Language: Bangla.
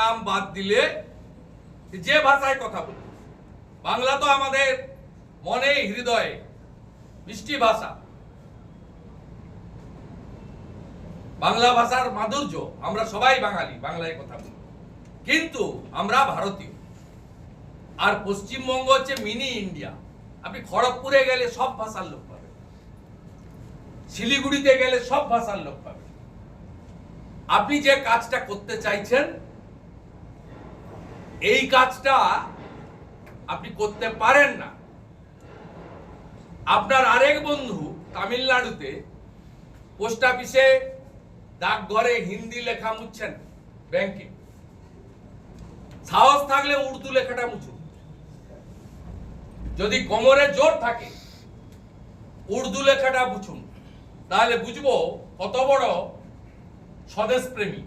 নাম বাদ দিলে যে ভাষায় কথা বলি। বাংলা তো আমাদের মনে হৃদয়ে মিষ্টি ভাষা। বাংলা ভাষার মাধুর্য আমরা সবাই বাঙালি, বাংলায় কথা বলি। কিন্তু আমরা ভারতীয়। আর পশ্চিমবঙ্গ হচ্ছে মিনি ইন্ডিয়া। আপনি খড়গপুরে গেলে সব ভাষার লোক পাবেন। শিলিগুড়িতে গেলে সব ভাষার লোক পাবেন। আপনি যে কাজটা করতে চাইছেন এই কাজটা আপনি করতে পারেন না। আপনার আরেক বন্ধু তামিলনাড়ুতে পোস্ট অফিসে ডাকঘরে হিন্দি লেখা মুছছেন ব্যাংকে। সাহস থাকলে উর্দু লেখাটা মুছুন যদি কোমরে জোর থাকে, উর্দু লেখাটা বুঝুন তাহলে বুঝব কত বড় স্বদেশ প্রেমী।